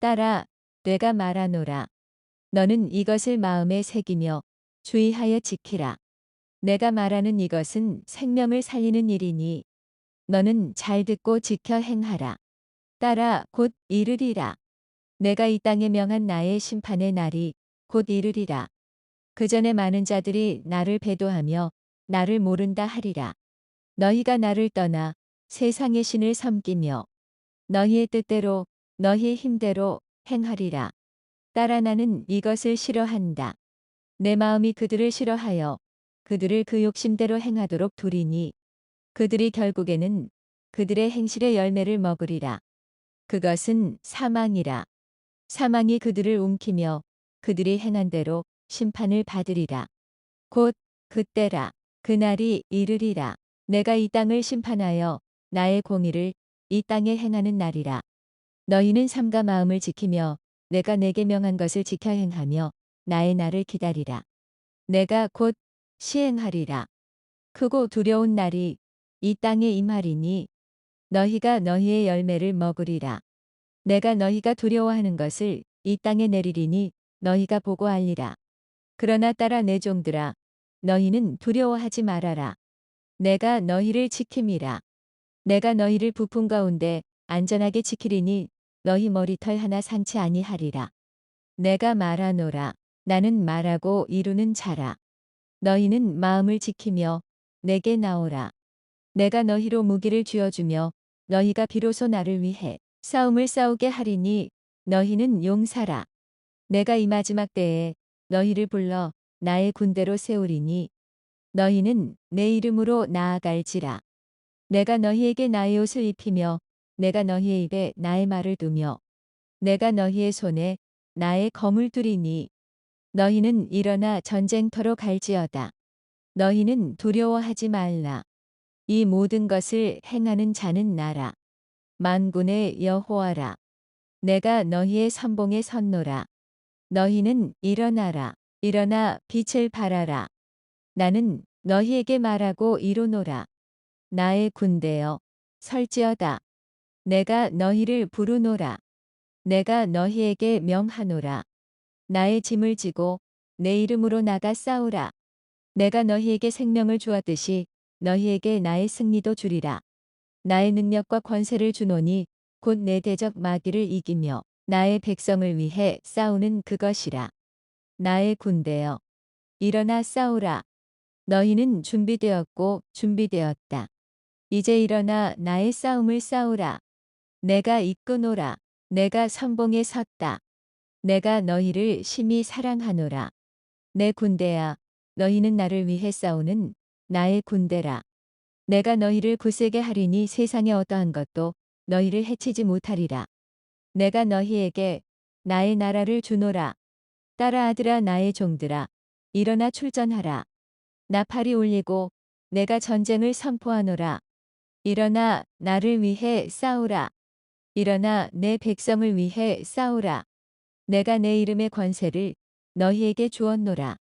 따라 내가 말하노라. 너는 이것을 마음에 새기며 주의하여 지키라. 내가 말하는 이것은 생명을 살리는 일이니 너는 잘 듣고 지켜 행하라. 따라 곧 이르리라. 내가 이 땅에 명한 나의 심판의 날이 곧 이르리라. 그 전에 많은 자들이 나를 배도하며 나를 모른다 하리라. 너희가 나를 떠나 세상의 신을 섬기며 너희의 뜻대로 너희의 힘대로 행하리라. 따라 나는 이것을 싫어한다. 내 마음이 그들을 싫어하여 그들을 그 욕심대로 행하도록 두리니 그들이 결국에는 그들의 행실의 열매를 먹으리라. 그것은 사망이라. 사망이 그들을 움키며 그들이 행한 대로 심판을 받으리라. 곧 그때라. 그날이 이르리라. 내가 이 땅을 심판하여 나의 공의를 이 땅에 행하는 날이라. 너희는 삼가 마음을 지키며 내가 내게 명한 것을 지켜 행하며 나의 날을 기다리라. 내가 곧 시행하리라. 크고 두려운 날이 이 땅에 임하리니 너희가 너희의 열매를 먹으리라. 내가 너희가 두려워하는 것을 이 땅에 내리리니 너희가 보고 알리라. 그러나 따라 내 종들아 너희는 두려워하지 말아라. 내가 너희를 지킴이라. 내가 너희를 부품 가운데 안전하게 지키리니 너희 머리털 하나 상치 아니하리라. 내가 말하노라. 나는 말하고 이루는 자라. 너희는 마음을 지키며 내게 나오라. 내가 너희로 무기를 쥐어주며 너희가 비로소 나를 위해 싸움을 싸우게 하리니 너희는 용사라. 내가 이 마지막 때에 너희를 불러 나의 군대로 세우리니 너희는 내 이름으로 나아갈지라. 내가 너희에게 나의 옷을 입히며 내가 너희의 입에 나의 말을 두며 내가 너희의 손에 나의 검을 두리니 너희는 일어나 전쟁터로 갈지어다. 너희는 두려워하지 말라. 이 모든 것을 행하는 자는 나라. 만군의 여호와라. 내가 너희의 선봉에 섰노라. 너희는 일어나라. 일어나 빛을 발하라. 나는 너희에게 말하고 이루노라. 나의 군대여 설지어다. 내가 너희를 부르노라. 내가 너희에게 명하노라. 나의 짐을 지고 내 이름으로 나가 싸우라. 내가 너희에게 생명을 주었듯이 너희에게 나의 승리도 주리라. 나의 능력과 권세를 주노니 곧 내 대적 마귀를 이기며 나의 백성을 위해 싸우는 그것이라. 나의 군대여 일어나 싸우라. 너희는 준비되었고 준비되었다. 이제 일어나 나의 싸움을 싸우라. 내가 이끄노라. 내가 선봉에 섰다. 내가 너희를 심히 사랑하노라. 내 군대야, 너희는 나를 위해 싸우는 나의 군대라. 내가 너희를 굳세게 하리니 세상에 어떠한 것도 너희를 해치지 못하리라. 내가 너희에게 나의 나라를 주노라. 따라하더라 나의 종들아. 일어나 출전하라. 나팔이 울리고 내가 전쟁을 선포하노라. 일어나 나를 위해 싸우라. 일어나 내 백성을 위해 싸우라. 내가 내 이름의 권세를 너희에게 주었노라.